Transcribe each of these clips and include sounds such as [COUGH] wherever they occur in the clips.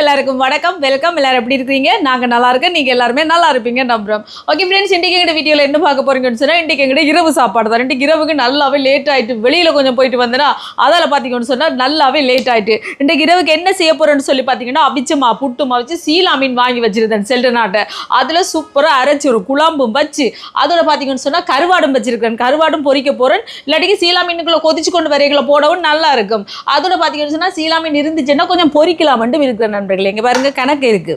எல்லாருக்கும் வணக்கம். வெல்கம் எல்லாரும் எப்படி இருக்கீங்க நாங்கள் நல்லா இருக்கேன் நீங்க எல்லாருமே நல்லா இருப்பீங்க நம்புறோம். ஓகே ஃப்ரெண்ட்ஸ் இன்றைக்கு எங்கள் வீடியோல என்ன பார்க்க போறீங்கன்னு சொன்னால் இன்றைக்கு எங்க இரவு சாப்பாடு தான். இன்றைக்கு இரவுக்கு நல்லாவே லேட் ஆயிட்டு வெளியில கொஞ்சம் போயிட்டு வந்தேன்னா அதில் பார்த்தீங்கன்னு சொன்னா நல்லாவே லேட் ஆகிட்டு இன்றைக்கு இரவுக்கு என்ன செய்ய போறேன்னு சொல்லி பார்த்தீங்கன்னா அவிச்சமா புட்டுமா வச்சு சீலா மீன் வாங்கி வச்சிருந்தேன் செல்ட நாட்டை. அதில் சூப்பராக அரைச்சி ஒரு குழம்பும் வச்சு அதோட பார்த்தீங்கன்னு சொன்னா கருவாடும் வச்சுருக்கேன். கருவாடும் பொறிக்க போகிறேன் இல்லாட்டிக்கு சீலா மீனுக்குள்ளே கொதிச்சு கொண்டு வரைகளை போடவும் நல்லா இருக்கும். அதோட பார்த்தீங்கன்னு சொன்னால் சீலா மீன் இருந்துச்சுன்னா கொஞ்சம் பொரிக்கலாம்ட்டு இருக்கிறேன் நண்பர்கள் இங்க பாருங்க கணக்கு இருக்கு.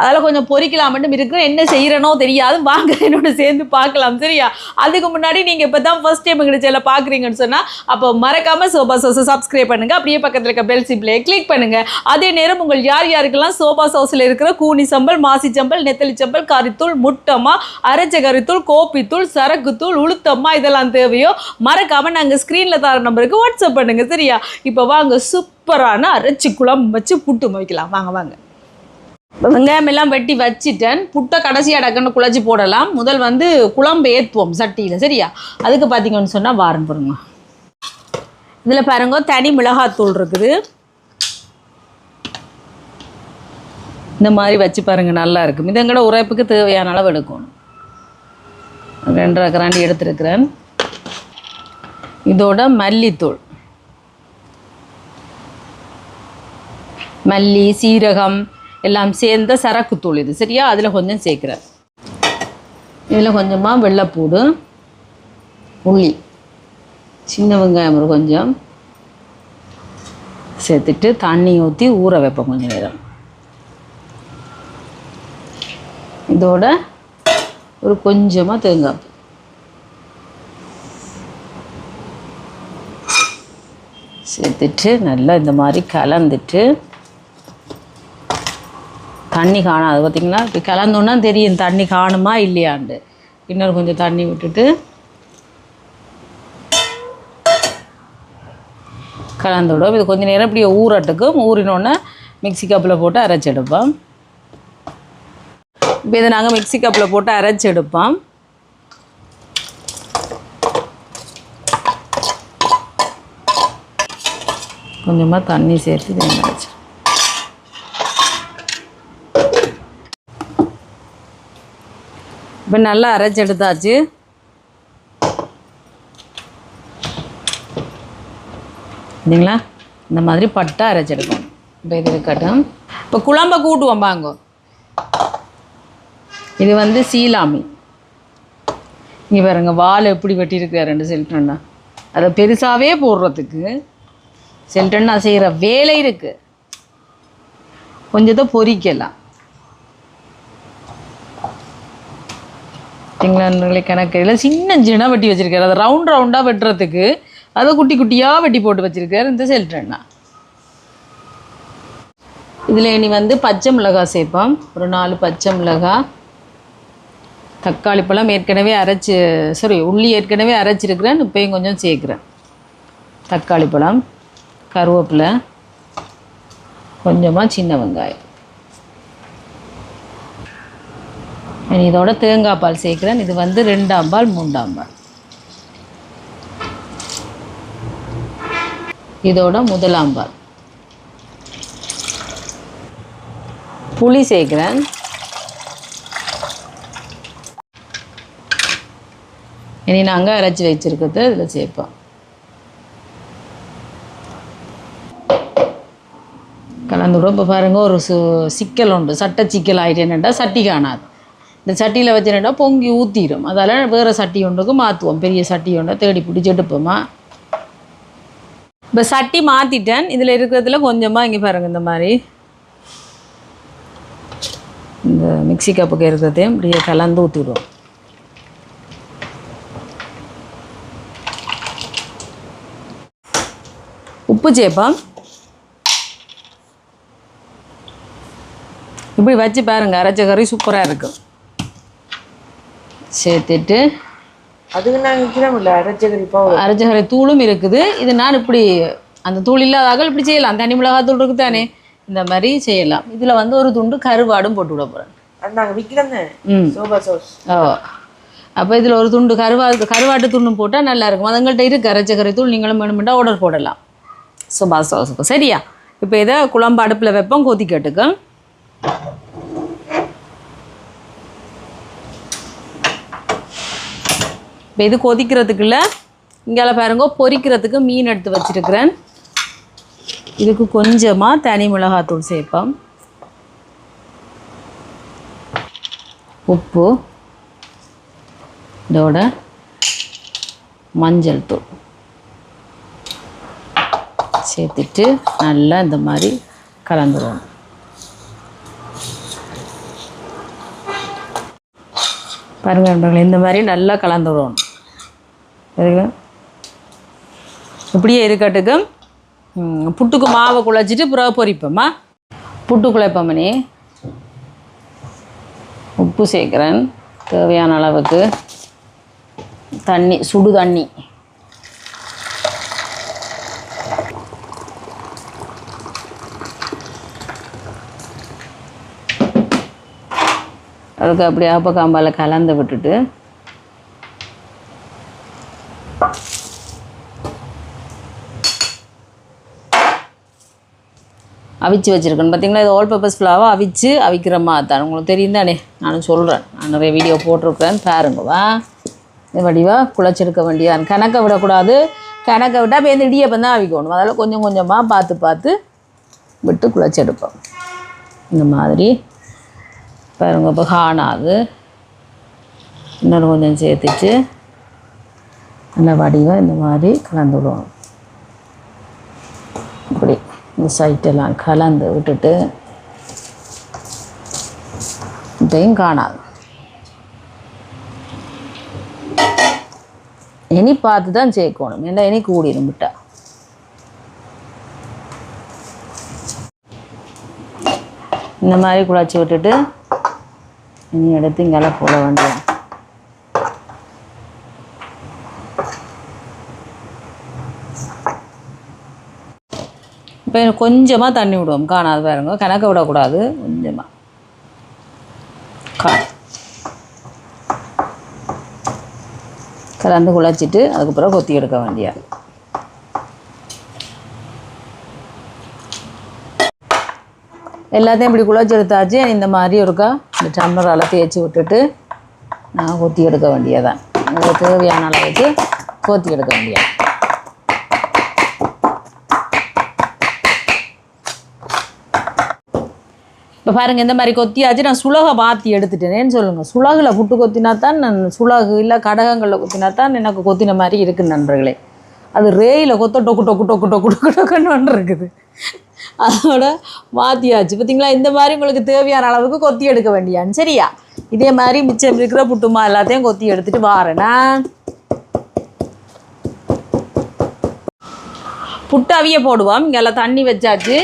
அதெல்லாம் கொஞ்சம் பொறிக்கலாம்னு இருக்கு. என்ன செய்கிறனோ தெரியாது. வாங்க என்னோட சேர்ந்து பார்க்கலாம். சரியா? அதுக்கு முன்னாடி நீங்கள் இப்போ தான் ஃபஸ்ட் டைம் எங்கள் சேனல் பார்க்குறீங்கன்னு சொன்னால் அப்போ மறக்காமல் சோபா சோஸை சப்ஸ்கிரைப் பண்ணுங்கள் அப்படியே பக்கத்தில் இருக்க பெல் சிப்ளே கிளிக் பண்ணுங்கள் அதே நேரம் உங்கள் யார் யாருக்கெல்லாம் சோபா சோஸில் இருக்கிற கூனி சம்பல் மாசி சம்பல் நெத்தலி சம்பல் கறித்தூள் முட்டமா அரைச்ச கறித்தூள் கோப்பித்தூள் சரக்குத்தூள் உளுத்தம்மா இதெல்லாம் தேவையோ மறக்காமல் நாங்கள் ஸ்க்ரீனில் தர நம்பருக்கு வாட்ஸ்அப் பண்ணுங்கள் சரியா? இப்போ வாங்க சூப்பரான அரைச்சி குழம்பு வச்சு புட்டு வைக்கலாம் வாங்க வாங்க. வெங்காயம் எல்லாம் வெட்டி வச்சிட்டேன். புட்டை கடைசியாக டக்குன்னு குழச்சி போடலாம். முதல் வந்து குழம்பு ஏற்றுவோம் சட்டியில் சரியா? அதுக்கு பார்த்தீங்கன்னு சொன்னால் வாரம் பாருங்க இதில் பாருங்க தனி மிளகாத்தூள் இருக்குது. இந்த மாதிரி வச்சு பாருங்க நல்லா இருக்கும். இது எங்கட உரைப்புக்கு தேவையான அளவு எடுக்கணும். ரெண்டரை கிராண்டி எடுத்துருக்கிறேன். இதோட மல்லித்தூள். மல்லி சீரகம் எல்லாம் சேர்ந்த சரக்குத்தூள் இது. சரியா? அதில் கொஞ்சம் சேர்க்குறேன். இதில் கொஞ்சமாக வெள்ளைப்பூடு உள்ளி சின்ன வெங்காயம் ஒரு கொஞ்சம் சேர்த்துட்டு தண்ணி ஊற்றி ஊற வைப்போம் கொஞ்சம் நேரம். இதோட ஒரு கொஞ்சமாக தேங்காய் சேர்த்துட்டு நல்லா இந்த மாதிரி கலந்துட்டு தண்ணி காணாது. பார்த்தீங்களா இப்போ கலந்தோன்னா தெரியும் தண்ணி காணுமா இல்லையாண்டு இன்னொரு கொஞ்சம் தண்ணி விட்டுட்டு கலந்து விடுவோம் இது கொஞ்சம் நேரம் இப்படியே ஊறட்டுக்கும். ஊறினோன்னே மிக்சி கப்பில் போட்டு அரைச்சி எடுப்போம். இப்போ இதை நாங்கள் மிக்ஸி கப்பில் போட்டு அரைச்சி எடுப்போம். கொஞ்சமாக தண்ணி சேர்த்து தேங்காய் அரைச்சி இப்போ நல்லா அரைச்சி எடுத்தாச்சு இல்லைங்களா இந்த மாதிரி பட்டா அரைச்சி எடுக்கணும் இப்போ இது இருக்கட்டும். இப்போ குழம்ப கூட்டுவோம் வாங்க இது வந்து சீலாமி. இங்கே பாருங்க வால் எப்படி வெட்டியிருக்கிறார் ரெண்டு செல்டன்னா அதை பெருசாகவே போடுறதுக்கு செல்டன்னா செய்கிற வேலை இருக்குது கொஞ்சத்தை பொரிக்கலாம் திங்களான்களை கணக்கையில் சின்ன சின்ன வெட்டி வச்சுருக்காரு. அதை ரவுண்ட் ரவுண்டாக வெட்டுறதுக்கு அதை குட்டி குட்டியாக வெட்டி போட்டு வச்சுருக்காரு இந்த செல்ட்ரண்ணா இதில் இனி வந்து பச்சை மிளகாய் சேர்ப்போம். ஒரு நாலு பச்சை மிளகாய். தக்காளி பழம் ஏற்கனவே அரைச்சி சாரி உள்ளி ஏற்கனவே அரைச்சிருக்கிறேன் இப்போயும் கொஞ்சம் சேர்க்குறேன். தக்காளி பழம் கருவேப்பிலை கொஞ்சமாக சின்ன வெங்காயம் இனி இதோட தேங்காய் பால் சேர்க்குறேன். இது வந்து ரெண்டாம் பால் மூன்றாம் பால். இதோட முதலாம் பால். புளி சேர்க்குறேன். இனி நாங்கள் அரைச்சி வச்சுருக்கிறது இதில் சேர்ப்போம். கலந்து விடும் இப்போ பாருங்கள் ஒரு சு சிக்கல் உண்டு. சட்டை சிக்கல் ஆகிட்டேன்னுட்டா என்னென்னா சட்டி காணாது. இந்த சட்டியில் வச்சுட்டா பொங்கி ஊற்றிடும் அதால் வேறு சட்டி ஒன்றுக்கு மாற்றுவோம் பெரிய சட்டி ஒன்றை தேடி பிடிச்சி எடுப்போமா இப்போ சட்டி மாற்றிட்டேன் இதில் இருக்கிறதுல கொஞ்சமாக இங்கே பாருங்க இந்த மாதிரி. இந்த மிக்ஸி கப்புக்கு இருக்கிறதையும் இப்படியே கலந்து ஊற்றிடுவோம் உப்பு சேப்பம். இப்படி வச்சு பாருங்க அரைச்ச கறி சூப்பராக இருக்கும் சேர்த்துட்டு அதுக்கு நாங்கள் விற்கிறோம்ல அரைச்சகரி பவுடர் அரைச்ச கறி தூளும் இருக்குது. இது நான் இப்படி அந்த தூள் இல்லாதாக இப்படி செய்யலாம். தனி மிளகாய் தூள் இருக்கு தானே. இந்த மாதிரி செய்யலாம். இதில் வந்து ஒரு துண்டு கருவாடும் போட்டு விட போகிறேன் அது நாங்கள் விற்கிறோம் ம். சோபா சோஸ் ஓ. அப்போ இதில் ஒரு துண்டு கருவா கருவாட்டு துண்டும் போட்டால் நல்லா இருக்கும். அதுங்கள்ட்ட இருக்கு. அரைச்ச கறி தூள் நீங்களும் வேணுமெண்டா ஆர்டர் போடலாம். சுபா சோஸுக்கு சரியா? இப்போ இதை குழம்பு அடுப்பில் வைப்போம். கொதிக்கட்டுக்க இப்போ இது கொதிக்கிறதுக்குள்ள இங்கால பாருங்க பொரிக்கிறதுக்கு மீன் எடுத்து வச்சிருக்கிறேன். இதுக்கு கொஞ்சமாக தனி மிளகாத்தூள் சேர்ப்போம். உப்பு இதோட மஞ்சள் தூள் சேர்த்துட்டு நல்லா இந்த மாதிரி கலந்துருவோம். பாருங்கள் நண்பர்களே இந்த மாதிரி நல்லா கலந்துருவோம். இப்படியே இருக்கட்டுக்கும் புட்டுக்கு மாவை குழைச்சிட்டு பிறகு பொறிப்போம்மா புட்டு குழைப்போமனே உப்பு சேர்க்குறேன். தேவையான அளவுக்கு தண்ணி சுடு தண்ணி. அதுக்கு அப்படியே ஆப்பக்காம்பால கலந்து விட்டுட்டு அவிச்சு வச்சுருக்கேன். பார்த்தீங்களா இது ஆல் பர்பஸ் ஃப்ளாவை அவிச்சு அவிக்கிற மாதிரி தான். உங்களுக்கு தெரியும் தானே நானும் சொல்கிறேன் நான் நிறைய வீடியோ போட்டிருக்கிறேன். பாருங்க வா இது வடிவாக குழச்செடுக்க வேண்டியதான் கணக்கை விடக்கூடாது. கணக்கை விட்டால் இப்போ இந்த இடியப்பம் தான் அவிக்கணும். அதனால் கொஞ்சம் கொஞ்சமாக பார்த்து பார்த்து விட்டு குழச்செடுப்போம். இந்த மாதிரி. பாருங்க இப்போ ஹானாகு இன்னொரு கொஞ்சம் சேர்த்துட்டு நல்ல வடிவாக இந்த மாதிரி கலந்து விடுவோம் இப்படி. இந்த சைட்டெல்லாம் கலந்து விட்டுட்டு இதையும் காணாது இனி பார்த்து தான் சேர்க்கணும் ஏன்னா இனி கூடிடும் விட்டா இந்த மாதிரி குழச்சி விட்டுட்டு இனி எடுத்து இங்கெல்லாம் போட வேண்டியது இப்போ கொஞ்சமாக தண்ணி விடுவோம். காணாது பாருங்க. கணக்க விடக்கூடாது. கொஞ்சமாக கா. கலந்து குழச்சிட்டு அதுக்கப்புறம் கொத்தி எடுக்க வேண்டிய எல்லாத்தையும் இப்படி குழச்சி எடுத்தாச்சு. இந்த மாதிரி ஒருக்கா இந்த டம்ளரால் தேய்ச்சி விட்டுட்டு நான் கொத்தி எடுக்க வேண்டியதான் உங்களுக்கு தேவையான அளவுக்கு கொத்தி எடுக்க வேண்டியது. இப்போ பாருங்கள் இந்த மாதிரி கொத்தியாச்சு நான் சுலகை மாற்றி எடுத்துட்டேனேன்னு சொல்லுங்கள் சுலகில் புட்டு கொத்தினா தான் நான் சுலகு இல்லை கடகங்களில் கொத்தினா தான் எனக்கு கொத்தின மாதிரி இருக்குது நண்பர்களே. அது ரேயில் கொத்த டொக்கு டொக்கு டொக்கு டொக்கு டொக்கு டொக்குன்னு இருக்குது. அதோட மாற்றியாச்சு பார்த்தீங்களா இந்த மாதிரி உங்களுக்கு தேவையான அளவுக்கு கொத்தி எடுக்க வேண்டியான்னு சரியா? இதே மாதிரி மிச்சம் இருக்கிற புட்டுமா எல்லாத்தையும் கொத்தி எடுத்துட்டு வாரேண்ணா புட்டு அவிய போடுவோம். இங்கே எல்லாம் தண்ணி வச்சாச்சு.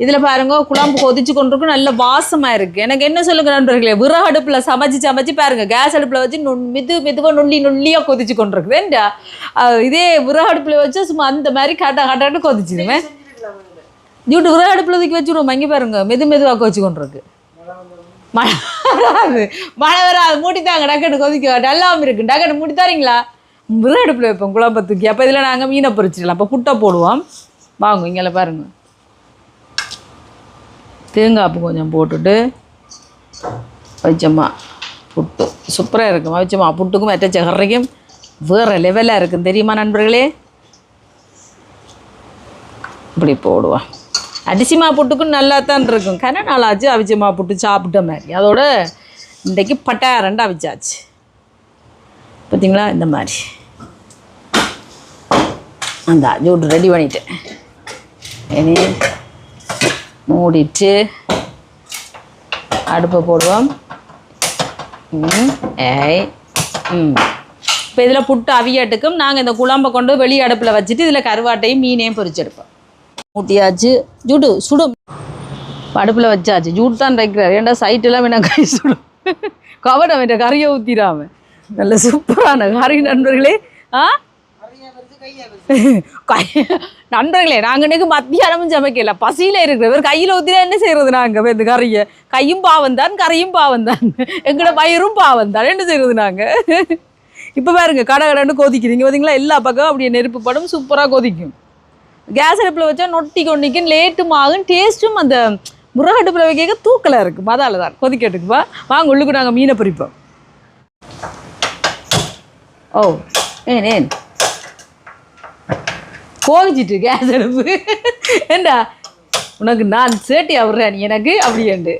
இதில் பாருங்க குழம்பு கொதிச்சு கொண்டிருக்கு நல்ல வாசமாக இருக்குது எனக்கு என்ன சொல்லுங்க நண்பர்களே விறகு அடுப்பில் சமைச்சு சமைச்சு பாருங்க கேஸ் அடுப்பில் வச்சு நுண் மெது மெதுவாக நுள்ளி நுள்ளியாக கொதிச்சு கொண்டிருக்குது ஏன்டா அஹ் இதே விறகு அடுப்பில் வச்சு சும்மா அந்த மாதிரி கட்ட கட்டாட்டு கொதிச்சிடுவேன் ஜூட்டு விறகு அடுப்பில் தூக்கி வச்சுருவோம் இங்கே பாருங்க மெது மெதுவாக கொதிச்சு கொண்டிருக்கு. மழை வராது. மழை வராது. மூட்டித்தாங்க டக்குன்னு கொதிக்க நல்லாவும் இருக்கு. டக்குன்னு மூட்டி தரீங்களா? விறகு அடுப்பில் வைப்போம் குழம்பை தூக்கி. அப்போ இதில் நாங்கள் மீனை பொரிச்சிடலாம். அப்போ புட்டை போடுவோம். வாங்க இங்கே பாருங்க. தேங்காய்ப்பு கொஞ்சம் போட்டுட்டு வச்சம்மா புட்டு. சூப்பராக இருக்கும் வச்சம்மா புட்டுக்கும் மற்ற சகரைக்கும் வேறு லெவலாக இருக்கும் தெரியுமா நண்பர்களே? இப்படி போடுவோம் அடிசிமா புட்டுக்கும் நல்லா தான் இருக்கும். கன நாளாச்சு அவிச்சமா புட்டு சாப்பிட்ட மாதிரி. அதோட இன்றைக்கு பட்டாரண்டு அவிச்சாச்சு. பார்த்தீங்களா இந்த மாதிரி. அந்த ஜூட்டு ரெடி பண்ணிட்டேன். இனி மூடிட்டு அடுப்பை போடுவோம். ஏய் ம். இப்போ இதில் புட்டு அவியாட்டுக்கும் நாங்கள் இந்த குழம்பை கொண்டு வெளி அடுப்பில் வச்சுட்டு இதில் கருவாட்டையும் மீனையும் பொரிச்செடுப்போம். மூட்டியாச்சு ஜூடு சுடும் அடுப்பில் வச்சாச்சு. ஜூட் தான் வைக்கிறார். ஏன்டா சைட்டெல்லாம் வேணா கை சுடும் கவனம் வேண்ட கறியை ஊற்றிடாம நல்ல சூப்பரான கறி நண்பர்களே. ஆ? நண்பர்களே நாங்கள் இன்னைக்கு மத்தியானமும் சமைக்கல. பசியில் இருக்கிறவர் கையில் ஊற்றினா என்ன செய்யறது நாங்கள் இந்த கறியை. கையும் பாவம் தான் கறியும் பாவம் தான். எங்களோட வயிறும் பாவம் தான். என்ன செய்யறது நாங்கள் இப்போ பாருங்க கடை கடைன்னு கொதிக்குது. இங்கே பார்த்தீங்களா எல்லா பக்கம் அப்படியே நெருப்பு படம் சூப்பராக கொதிக்கும். கேஸ் அடுப்பில் வச்சா நொட்டி கொண்டிக்கும் லேட்டும் ஆகும் டேஸ்ட்டும் அந்த முருகடுப்பில் வைக்க தூக்கலாக இருக்கும் அதால தான். கொதிக்கட்டுக்குப்பா வாங்க உள்ளுக்கு நாங்கள் மீனை பொரிப்போம் ஓ ஏன் ஏன்? கோவிச்சிட்டு கேஸ் அடுப்பு ஏண்டா? உனக்கு நான் சேட்டி ஆகுறேன் நீ எனக்கு அப்படியேண்டு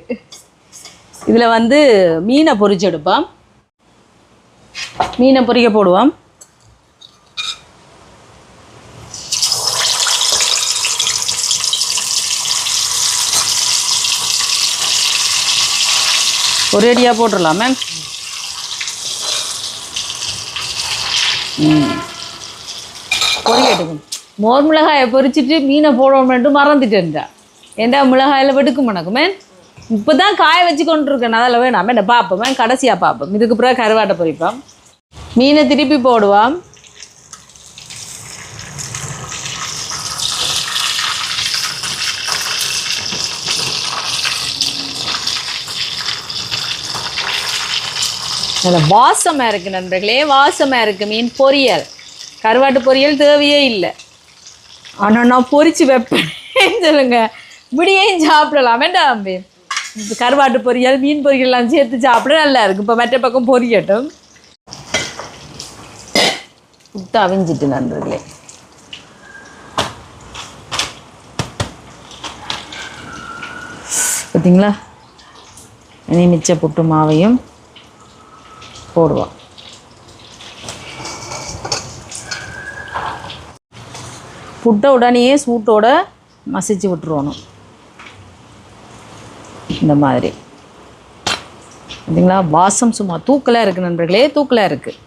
இதில் வந்து மீனை பொரிச்சு எடுப்போம். மீனை பொறிக்க போடுவோம். ஒரு அடியாக போட்டுடலாமே பொறிய எடுக்கணும் மோர் மிளகாயை பொரிச்சிட்டு மீனை போடணும்ட்டு மறந்துட்டேன்டா. ஏண்டா மிளகாயில் வெடுக்கும் மணக்குமே இப்போ தான் காய வச்சு கொண்டு இருக்கேன் அதில் வேணாமே. என்ன பார்ப்போமே கடைசியாக பார்ப்போம் இதுக்கு பிறகு கருவாட்டை பொரிப்போம். மீனை திருப்பி போடுவோம். நல்ல வாசமாக இருக்குது நண்பர்களே வாசமாக இருக்குது மீன் பொரியல். கருவாட்டு பொரியல் தேவையே இல்லை. ஆனால் நான் பொறிச்சு வைப்பேன் சொல்லுங்க. இப்படியும் சாப்பிடலாம். வேண்டாம் அம்பி கருவாட்டு பொரியல் மீன் பொரியல்லாம் சேர்த்து சாப்பிட நல்லா இருக்கு. இப்போ மற்ற பக்கம் பொரியட்டும். விட்டு அவிஞ்சிட்டு நண்பர்களே. பார்த்தீங்களா இனி மிச்ச புட்டு மாவையும் போடுவோம். ஃபுட்டை உடனேயே சூட்டோட மசிச்சு விட்டுருவணும். இந்த மாதிரி. பார்த்தீங்களா வாசம் சும்மா தூக்கலாக இருக்குது நண்பர்களே தூக்கலாக இருக்குது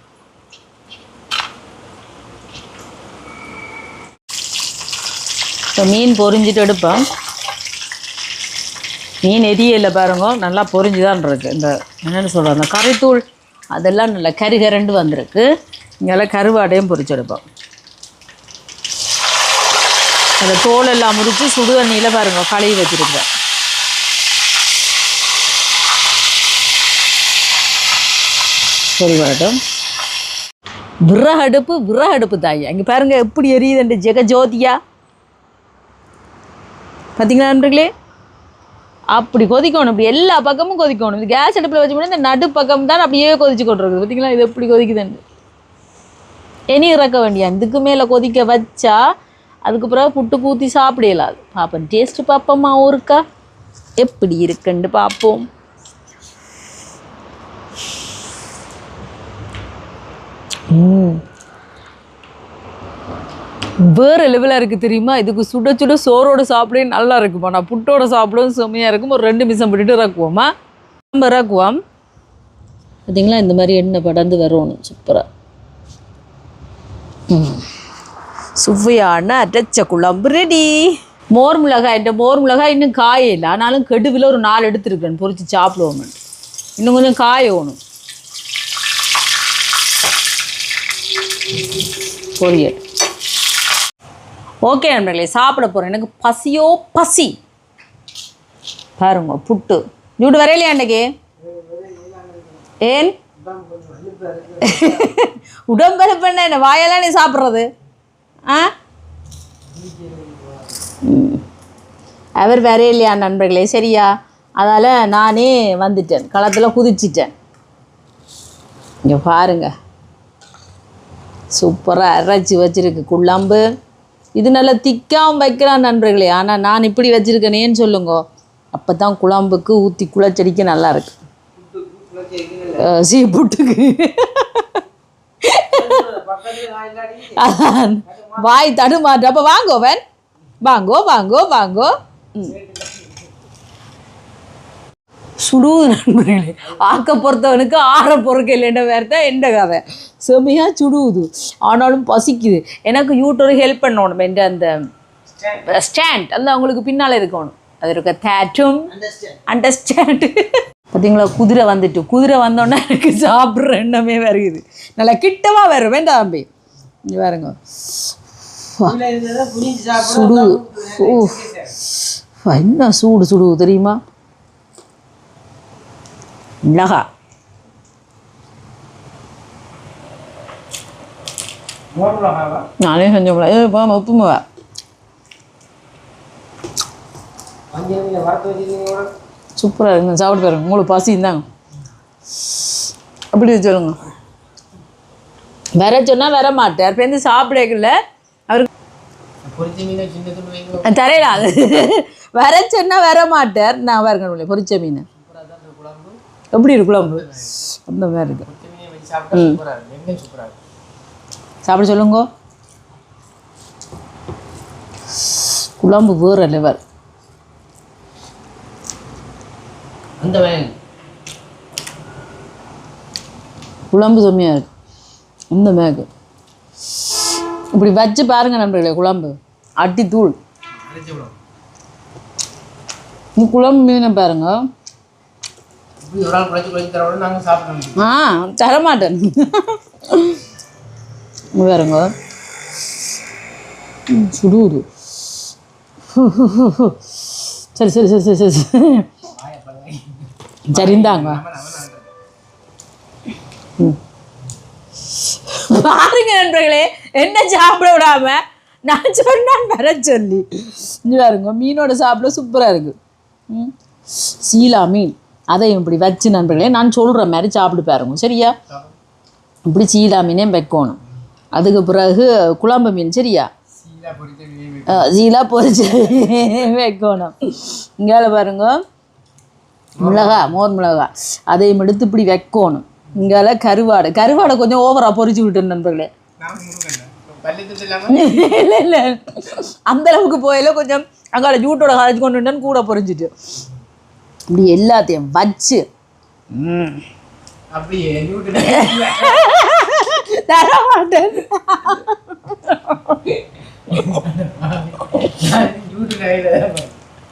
இப்போ மீன் பொரிஞ்சிட்டு எடுப்பேன் மீன் எரியல பாருங்க நல்லா பொறிஞ்சு தான் இருக்கு. இந்த என்னென்னு சொல்கிறோம் அந்த கறித்தூள் அதெல்லாம் நல்லா கறி கரண்டு வந்திருக்கு. இங்கெல்லாம் கருவாடையும் பொரிச்செடுப்போம் அந்த தோல் எல்லாம் முடித்து சுடு தண்ணியில் பாருங்க கழுவி வச்சுருக்கேன் சரி வரட்டும் விறகு அடுப்பு தாய். அங்கே பாருங்க எப்படி எரியுது அந்த ஜெகஜோதியா பார்த்தீங்களா நண்பர்களே? அப்படி கொதிக்கணும் இப்படி எல்லா பக்கமும் கொதிக்கணும். இது கேஸ் அடுப்பில் வச்சு இந்த நடு பக்கம் தான் அப்படியே கொதிச்சு கொண்டிருக்குது. பார்த்தீங்களா இது எப்படி கொதிக்குதுன்னு. இனி இறக்க வேண்டிய இதுக்கு மேலே கொதிக்க வச்சா அதுக்கு பிறகு புட்டு கூத்தி சாப்பிட இயலாது பார்ப்போம் டேஸ்ட்டு பார்ப்போமா ஒருக்கா எப்படி இருக்குன்னு பார்ப்போம் ம். வேறு லெவலாக இருக்குது தெரியுமா? இதுக்கு சுட சுட சோறோட சாப்பிடவே நல்லா இருக்குமா? நான் புட்டோட சாப்பிடவும் செம்மையாக இருக்கும். ஒரு ரெண்டு மிஷம் விட்டுட்டு இறக்குவோமா? நம்ம இறக்குவோம். பார்த்தீங்களா இந்த மாதிரி எண்ணெய் படந்து வரணும் சூப்பராக சுவையான அரைச்ச குழம்பு. ரெடி மோர் மிளகாய் இந்த மோர் மிளகாய் இன்னும் காயில்லை ஆனாலும் கெடுவில் ஒரு நாலு எடுத்துருக்கேன். பொறிச்சு சாப்பிடுவோம் இன்னும் கொஞ்சம் காயணும். பொரியல். ஓகே நண்பர்களே சாப்பிட போகிறேன் எனக்கு பசியோ பசி. பாருங்க புட்டு. ஜூட்டு வரையிலையா அன்னைக்கு ஏன்? உடம்பெருப்பு என்ன என்ன வாயெல்லாம் நீ சாப்பிட்றது? ஆ? ம். அவர் வரையிலையா நண்பர்களே? சரியா? அதால் நானே வந்துட்டேன். களத்தில் குதிச்சிட்டேன். இங்கே பாருங்க. சூப்பராக அரைச்சி வச்சிருக்கு குழம்பு. இது நல்லா திக்காவும் வைக்கிறான் நண்பர்களே. ஆனால் நான் இப்படி வச்சிருக்கேனேன்னு சொல்லுங்க. அப்போ தான் குழம்புக்கு ஊற்றி குழச்சடிக்க நல்லா இருக்கு. சீ புட்டுக்கு. [LAUGHS] வாய் தடுமாற்று அப்போ வாங்கோவன் வாங்கோ வாங்கோ வாங்கோ. சுடுவது நண்பர்களே. ஆக்க பொறுத்தவனுக்கு ஆற பொறுக்க இல்லைன்ற வேறு எந்த கதை செமையாக சுடுவுது ஆனாலும் பசிக்குது. எனக்கு யூட்டோரு ஹெல்ப் பண்ணணும் என்ற அந்த ஸ்டாண்ட் அந்த அவங்களுக்கு பின்னால் இருக்கணும். அது இருக்க தேட்டும் அண்டர்ஸ்டாண்டு [LAUGHS] பார்த்தீங்களா குதிரை வந்துட்டு குதிரை வந்தோடனே எனக்கு சாப்பிட்ற எண்ணமே வருகுது நல்லா கிட்டமாக வரும் வேண்டாம் தம்பி. இங்கே பாருங்க. சுடு. ஓ என்ன சூடு சுடுவு தெரியுமா? மிளகா. நானே செஞ்ச மிளகா. இது இப்போ உப்பு மிளகா. வரத்து சூப்பராக இருக்குங்க சாப்பிட்டு பாருங்க. உங்களுக்கு பசி இருந்தாங்க அப்படி சொல்லுங்க. வர சொன்னால் வர மாட்டார். இப்போ வந்து சாப்பிடல அவருக்கு தரையில அது. வர சொன்னால் வர மாட்டார். நான் பாருங்க பொரிச்ச மீன். எப்படி இருக்கு குழம்பு? அந்த மாதிரி இருக்கு. சாப்பிட சொல்லுங்க. குழம்பு வேற லெவல் அந்த குழம்பு செம்மையாக இருக்கு. இந்த மேகு. இப்படி வச்சு பாருங்க நண்பர்களே குழம்பு. அட்டி தூள். குழம்பு. மீனை பாருங்க. ஆ தரமாட்டேன். பாருங்க. சுடுது. சரி சரி சரி சரி சரி. சரி இந்தாங்க நம்ம நம்ம நாங்கள் பாருங்க நண்பர்களே என்ன சாப்பிட விடாம நான் சொன்னான் வர சொல்லி. இங்க பாருங்க மீனோட சாப்பிட சூப்பராக இருக்கு. ம். சீலா மீன். அதையும் இப்படி வச்சு நண்பர்களே நான் சொல்கிற மாதிரி சாப்பிட்டு பாருங்க சரியா? இப்படி சீலா மீனே வைக்கணும். அதுக்கு பிறகு குழம்பு மீன் சரியா? சீலா பொரிச்சு வைக்கணும். இங்கால பாருங்க. மிளகா மோர் மிளகா. அதையும் எடுத்து இப்படி வைக்கணும். இங்கால கருவாடை. கருவாடை கொஞ்சம் ஓவராக பொரிச்சு விட்டேன் நண்பர்களே. இல்லை [LAUGHS] இல்லை. அந்த அளவுக்கு போயில கொஞ்சம் அங்கால ஜூட்டோட கரைச்சி கொண்டு கூட பொரிஞ்சிட்டு இப்படி எல்லாத்தையும் வச்சு. தர மாட்டேன்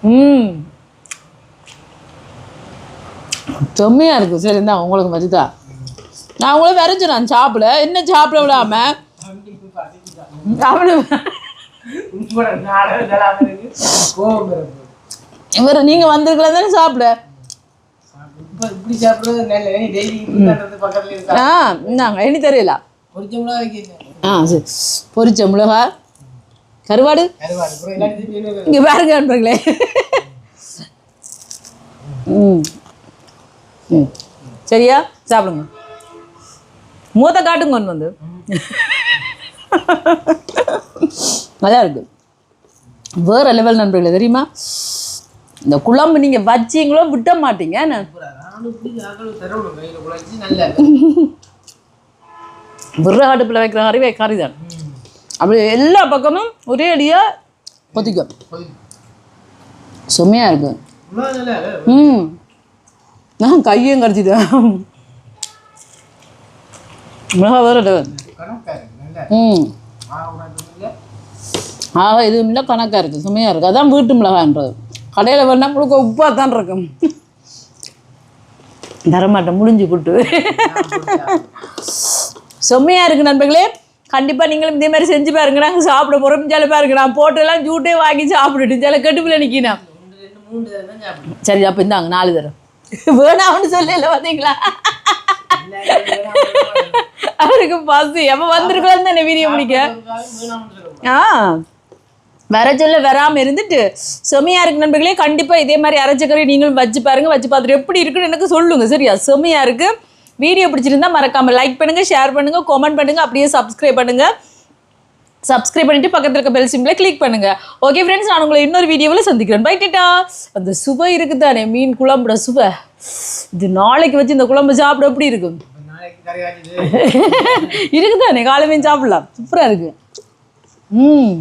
ம். [LAUGHS] செம்மையாக இருக்குது சரி இருந்தா உங்களுக்கு மதிதா நான் உங்களை வரைஞ்சேன் நான் சாப்பிட என்ன சாப்பிட விடாம? இவர் நீங்கள் வந்திருக்கல தானே சாப்பிட? ஆ இந்தாங்க இனி தெரியல ஆ சரி. பொரிச்ச மிளகா கருவாடு. இங்கே பாருங்க நண்பர்களே. ம். ம். சரியா? சாப்பிடுங்க. மூத்த காட்டுங்க கொண்டு வந்து. நல்லா இருக்கு. வேற லெவல் நண்பர்களே தெரியுமா? இந்த குழம்பு நீங்கள் வச்சீங்களோ விட்ட மாட்டீங்க விற அடுப்பில் வைக்கிற கறி வை கறி தான் அப்படி எல்லா பக்கமும் ஒரே அடியாக கொதிக்கும். செம்மையாக இருக்கு. நல்லா ம். நான் கையும் கடிச்சிட்டேன். மிளகா வேற ம். ஆக இது இல்லை கணக்காக இருக்குது சுமையாக இருக்குது அதான் வீட்டு மிளகான்றது. கடையில் வேணா முழுக்க உப்பாக தான் இருக்கும். தரமாட்டேன் முடிஞ்சு கூட்டு செம்மையாக இருக்குது நண்பர்களே. கண்டிப்பாக நீங்களும் இதே மாதிரி செஞ்சு பாருங்க. நாங்கள் சாப்பிட போகிறோம் சில பாருங்க. நான் போட்டெல்லாம் ஜூட்டே வாங்கி சாப்பிட்டுட்டு சில கட்டுப்பில் நிற்கினா சரி அப்போ இந்தாங்க நாலு தரம். வேணாம்னு சொல்லல பார்த்தீங்களா அவருக்கு பசி. எப்போ வந்திருக்கலாம் தானே வீடியோ முடிக்க ஆ. வர சொல்ல வராமல் இருந்துட்டு செமையாக இருக்கு நண்பர்களே. கண்டிப்பாக இதே மாதிரி அரைச்சக்கறி நீங்களும் வச்சு பாருங்க வச்சு பார்த்துட்டு எப்படி இருக்குன்னு எனக்கு சொல்லுங்க சரியா? செமையாக இருக்கு. வீடியோ பிடிச்சிருந்தா மறக்காம லைக் பண்ணுங்க ஷேர் பண்ணுங்க கமெண்ட் பண்ணுங்க அப்படியே சப்ஸ்கிரைப் பண்ணுங்க. சப்ஸ்கிரைப் பண்ணிட்டு பக்கத்துல இருக்க பெல் சிம்பிளை கிளிக் பண்ணுங்க. ஓகே ஃப்ரெண்ட்ஸ் நான் உங்களை இன்னொரு வீடியோவில் சந்திக்கிறேன். பை டேட்டா அந்த சுவை இருக்குதானே? மீன் குழம்புட சுவை. இது நாளைக்கு வச்சு இந்த குழம்பு சாப்பிட எப்படி இருக்கும்? [LAUGHS] இருக்குதானே? காலை மீன் சாப்பிடலாம். சூப்பராக இருக்கு. ம்.